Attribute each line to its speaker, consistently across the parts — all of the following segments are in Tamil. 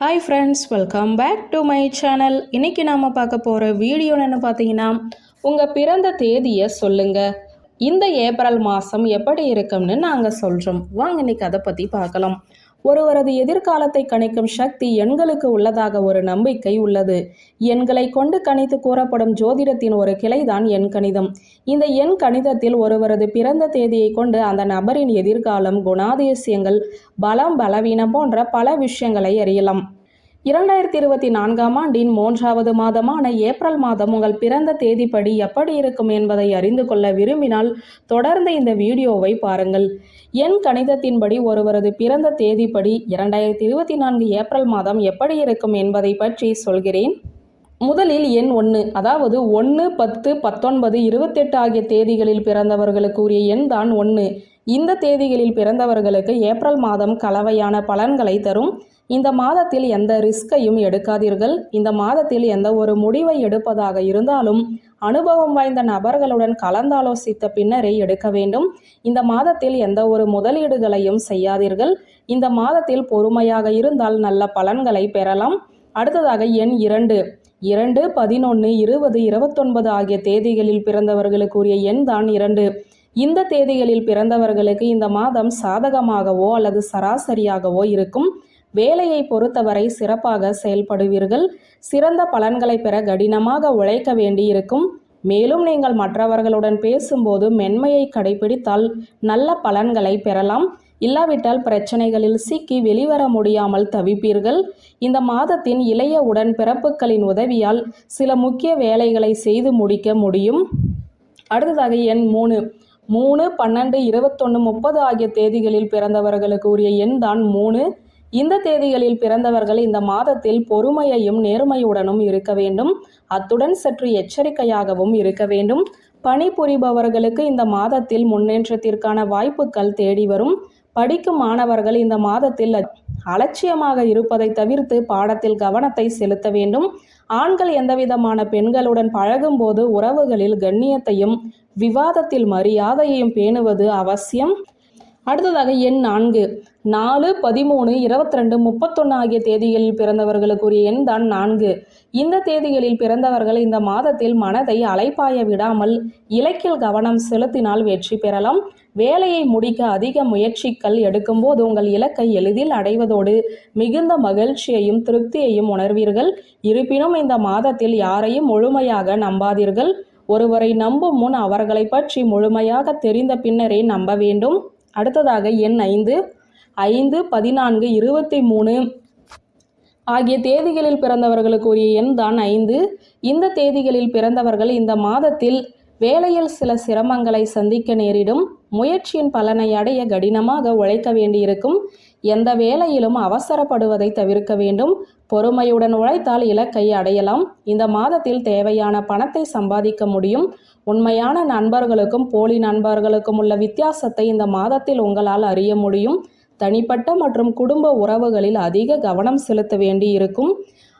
Speaker 1: Hi friends welcome back to my channel இன்றைக்கி நாம் பார்க்க போகிற வீடியோ என்ன பார்த்தீங்கன்னா உங்கள் பிறந்த தேதியை சொல்லுங்கள் இந்த ஏப்ரல் மாதம் எப்படி இருக்கும்னு நாங்கள் சொல்கிறோம் வாங்க இன்னைக்கு அதை பற்றி பார்க்கலாம். ஒருவரது எதிர்காலத்தை கணிக்கும் சக்தி எண்களுக்கு உள்ளதாக ஒரு நம்பிக்கை உள்ளது. எண்களை கொண்டு கணித்து கூறப்படும் ஜோதிடத்தின் ஒரு கிளைதான் எண் கணிதம். இந்த எண் கணிதத்தில் ஒருவரது பிறந்த தேதியை கொண்டு அந்த நபரின் எதிர்காலம் குணாதிசயங்கள் பலம் பலவீனம் போன்ற பல விஷயங்களை அறியலாம். இரண்டாயிரத்தி இருபத்தி நான்காம் ஆண்டின் மூன்றாவது மாதமான ஏப்ரல் மாதம் உங்கள் பிறந்த தேதிப்படி எப்படி இருக்கும் என்பதை அறிந்து கொள்ள விரும்பினால் தொடர்ந்து இந்த வீடியோவை பாருங்கள். என் கணிதத்தின்படி ஒருவரது பிறந்த தேதிப்படி இரண்டாயிரத்தி இருபத்தி நான்கு ஏப்ரல் மாதம் எப்படி இருக்கும் என்பதை பற்றி சொல்கிறேன். முதலில் எண் ஒன்று அதாவது ஒன்று பத்து பத்தொன்பது இருபத்தெட்டு ஆகிய தேதிகளில் பிறந்தவர்களுக்கு உரிய எண் தான் ஒன்று. இந்த தேதிகளில் பிறந்தவர்களுக்கு ஏப்ரல் மாதம் கலவையான பலன்களை தரும். இந்த மாதத்தில் எந்த ரிஸ்கையும் எடுக்காதீர்கள். இந்த மாதத்தில் எந்த ஒரு முடிவை எடுப்பதாக இருந்தாலும் அனுபவம் வாய்ந்த நபர்களுடன் கலந்தாலோசித்த பின்னரே எடுக்க வேண்டும். இந்த மாதத்தில் எந்த ஒரு முதலீடுகளையும் செய்யாதீர்கள். இந்த மாதத்தில் பொறுமையாக இருந்தால் நல்ல பலன்களை பெறலாம். அடுத்ததாக எண் இரண்டு. இரண்டு பதினொன்று இருபது இருபத்தொன்பது ஆகிய தேதிகளில் பிறந்தவர்களுக்குரிய எண் தான் இரண்டு. இந்த தேதிகளில் பிறந்தவர்களுக்கு இந்த மாதம் சாதகமாகவோ அல்லது சராசரியாகவோ இருக்கும். வேலையை பொறுத்தவரை சிறப்பாக செயல்படுவீர்கள். சிறந்த பலன்களை பெற கடினமாக உழைக்க வேண்டியிருக்கும். மேலும் நீங்கள் மற்றவர்களுடன் பேசும்போது மென்மையை கடைபிடித்தால் நல்ல பலன்களை பெறலாம். இல்லாவிட்டால் பிரச்சனைகளில் சிக்கி வெளிவர முடியாமல் தவிப்பீர்கள். இந்த மாதத்தின் இளைய உடன் பிறப்புகளின் உதவியால் சில முக்கிய வேலைகளை செய்து முடிக்க முடியும். அடுத்ததாக எண் மூணு. மூணு பன்னெண்டு இருபத்தொன்று முப்பது ஆகிய தேதிகளில் பிறந்தவர்களுக்கு உரிய எண் தான் மூணு. இந்த தேதிகளில் பிறந்தவர்கள் இந்த மாதத்தில் பொறுமையையும் நேர்மையுடனும் இருக்க வேண்டும். அத்துடன் சற்று எச்சரிக்கையாகவும் இருக்க வேண்டும். பணிபுரிபவர்களுக்கு இந்த மாதத்தில் முன்னேற்றத்திற்கான வாய்ப்புகள் தேடி வரும். படிக்கும் மாணவர்கள் இந்த மாதத்தில் அலட்சியமாக இருப்பதை தவிர்த்து பாடத்தில் கவனத்தை செலுத்த வேண்டும். ஆண்கள் எந்தவிதமான பெண்களுடன் பழகும்போது உறவுகளில் கண்ணியத்தையும் விவாதத்தில் மரியாதையையும் பேணுவது அவசியம். அடுத்ததாக எண் நான்கு. நாலு பதிமூணு இருபத்தி ரெண்டு முப்பத்தொன்று ஆகிய தேதிகளில் பிறந்தவர்களுக்குரிய எண் தான் நான்கு. இந்த தேதிகளில் பிறந்தவர்கள் இந்த மாதத்தில் மனதை அலைப்பாய விடாமல் இலக்கில் கவனம் செலுத்தினால் வெற்றி பெறலாம். வேலையை முடிக்க அதிக முயற்சிகள் எடுக்கும்போது உங்கள் இலக்கை எளிதில் அடைவதோடு மிகுந்த மகிழ்ச்சியையும் திருப்தியையும் உணர்வீர்கள். இருப்பினும் இந்த மாதத்தில் யாரையும் முழுமையாக நம்பாதீர்கள். ஒருவரை நம்பும் முன் அவர்களை பற்றி முழுமையாக தெரிந்த பின்னரே நம்ப வேண்டும். அடுத்ததாக எண் ஐந்து. ஐந்து பதினான்கு இருபத்தி மூணு ஆகிய தேதிகளில் பிறந்தவர்களுக்கு உரிய எண் தான் ஐந்து. இந்த தேதிகளில் பிறந்தவர்கள் இந்த மாதத்தில் வேலையில் சில சிரமங்களை சந்திக்க நேரிடும். முயற்சியின் பலனை அடைய கடினமாக உழைக்க வேண்டியிருக்கும். எந்த வேலையிலும் அவசரப்படுவதை தவிர்க்க வேண்டும். பொறுமையுடன் உழைத்தால் இலக்கை அடையலாம். இந்த மாதத்தில் தேவையான பணத்தை சம்பாதிக்க முடியும். உண்மையான நண்பர்களுக்கும் போலி நண்பர்களுக்கும் உள்ள வித்தியாசத்தை இந்த மாதத்தில் உங்களால் அறிய முடியும். தனிப்பட்ட மற்றும் குடும்ப உறவுகளில் அதிக கவனம் செலுத்த வேண்டி இருக்கும்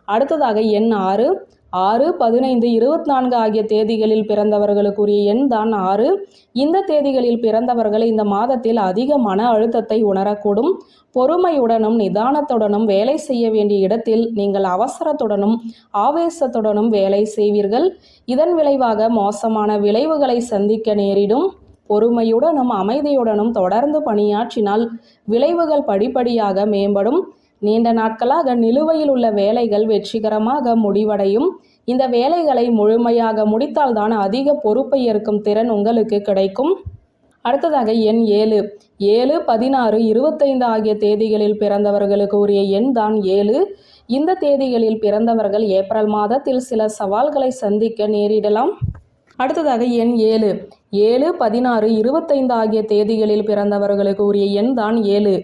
Speaker 1: அடுத்ததாக எண் ஆறு ஆறு பதினைந்து இருபத்தி நான்கு ஆகிய தேதிகளில் பிறந்தவர்களுக்குரிய எண் தான் ஆறு. இந்த தேதிகளில் பிறந்தவர்கள் இந்த மாதத்தில் அதிக மன அழுத்தத்தை உணரக்கூடும். பொறுமையுடனும் நிதானத்துடனும் வேலை செய்ய வேண்டிய இடத்தில் நீங்கள் அவசரத்துடனும் ஆவேசத்துடனும் வேலை செய்வீர்கள். இதன் விளைவாக மோசமான விளைவுகளை சந்திக்க நேரிடும். பொறுமையுடனும் அமைதியுடனும் தொடர்ந்து பணியாற்றினால் விளைவுகள் படிப்படியாக மேம்படும். நீண்ட நாட்களாக நிலுவையில் உள்ள வேலைகள் வெற்றிகரமாக முடிவடையும். இந்த வேலைகளை முழுமையாக முடித்தால்தான் அதிக பொறுப்பை ஏற்கும் திறன் உங்களுக்கு கிடைக்கும். அடுத்ததாக எண் ஏழு. ஏழு பதினாறு இருபத்தைந்து ஆகிய தேதிகளில் பிறந்தவர்களுக்கு உரிய எண் தான் ஏழு. இந்த தேதிகளில் பிறந்தவர்கள் ஏப்ரல் மாதத்தில் சில சவால்களை சந்திக்க நேரிடலாம். அடுத்ததாக எண் ஏழு. ஏழு பதினாறு இருபத்தைந்து ஆகிய தேதிகளில் பிறந்தவர்களுக்கு உரிய எண் தான் ஏழு.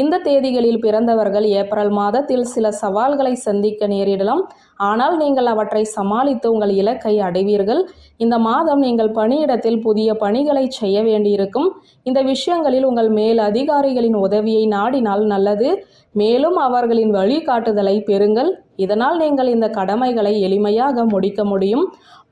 Speaker 1: இந்த தேதிகளில் பிறந்தவர்கள் ஏப்ரல் மாதத்தில் சில சவால்களை சந்திக்க நேரிடலாம். ஆனால் நீங்கள் அவற்றை சமாளித்து உங்கள் இலக்கை அடைவீர்கள். இந்த மாதம் நீங்கள் பணியிடத்தில் புதிய பணிகளை செய்ய வேண்டியிருக்கும். இந்த விஷயங்களில் உங்கள் மேல் அதிகாரிகளின் உதவியை நாடினால் நல்லது. மேலும் அவர்களின் வழிகாட்டுதலை பெறுங்கள். இதனால் நீங்கள் இந்த கடமைகளை எளிமையாக முடிக்க முடியும்.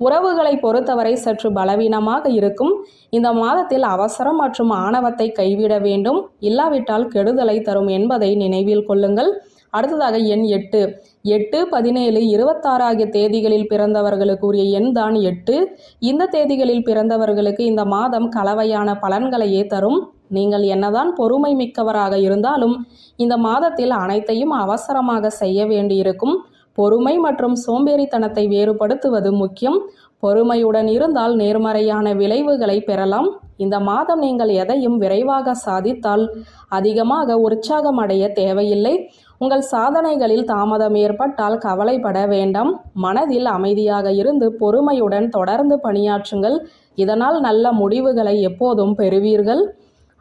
Speaker 1: உறவுகளை பொறுத்தவரை சற்று பலவீனமாக இருக்கும். இந்த மாதத்தில் அவசரம் மற்றும் ஆணவத்தை கைவிட வேண்டும். இல்லாவிட்டால் கெடுதலை தரும் என்பதை நினைவில் கொள்ளுங்கள். அடுத்ததாக எண் எட்டு. எட்டு பதினேழு இருபத்தாறு ஆகிய தேதிகளில் பிறந்தவர்களுக்குரிய எண் தான் எட்டு. இந்த தேதிகளில் பிறந்தவர்களுக்கு இந்த மாதம் கலவையான பலன்களையே தரும். நீங்கள் என்னதான் பொறுமை மிக்கவராக இருந்தாலும் இந்த மாதத்தில் அனைத்தையும் அவசரமாக செய்ய வேண்டியிருக்கும். பொறுமை மற்றும் சோம்பேறித்தனத்தை வேறுபடுத்துவது முக்கியம். பொறுமையுடன் இருந்தால் நேர்மறையான விளைவுகளை பெறலாம். இந்த மாதம் நீங்கள் எதையும் விரைவாக சாதித்தால் அதிகமாக உற்சாகம் அடைய தேவையில்லை. உங்கள் சாதனைகளில் தாமதம் ஏற்பட்டால் கவலைப்பட வேண்டாம். மனதில் அமைதியாக இருந்து பொறுமையுடன் தொடர்ந்து பணியாற்றுங்கள். இதனால் நல்ல முடிவுகளை எப்போதும் பெறுவீர்கள்.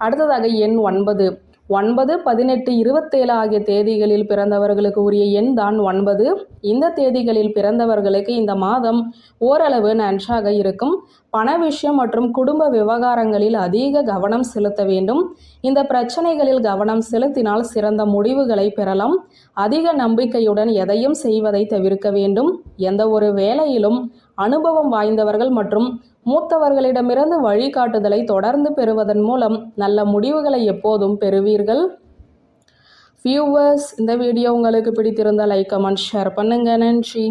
Speaker 1: அடுத்ததாக எண் ஒன்பது. ஒன்பது பதினெட்டு இருபத்தேழு ஆகிய தேதிகளில் பிறந்தவர்களுக்கு உரிய எண் தான் ஒன்பது. இந்த தேதிகளில் பிறந்தவர்களுக்கு இந்த மாதம் ஓரளவு நன்றாக இருக்கும். பண விஷயம் மற்றும் குடும்ப விவகாரங்களில் அதிக கவனம் செலுத்த வேண்டும். இந்த பிரச்சனைகளில் கவனம் செலுத்தினால் சிறந்த முடிவுகளை பெறலாம். அதிக நம்பிக்கையுடன் எதையும் செய்வதை தவிர்க்க வேண்டும். எந்த ஒரு வேலையிலும் அனுபவம் வாய்ந்தவர்கள் மற்றும் மூத்தவர்களிடமிருந்து வழிகாட்டுதலை தொடர்ந்து பெறுவதன் மூலம் நல்ல முடிவுகளை எப்போதும் பெறுவீர்கள். வியூவர்ஸ் இந்த வீடியோ உங்களுக்கு பிடித்திருந்தால் லைக் கமெண்ட் ஷேர் பண்ணுங்கள் நன்றி.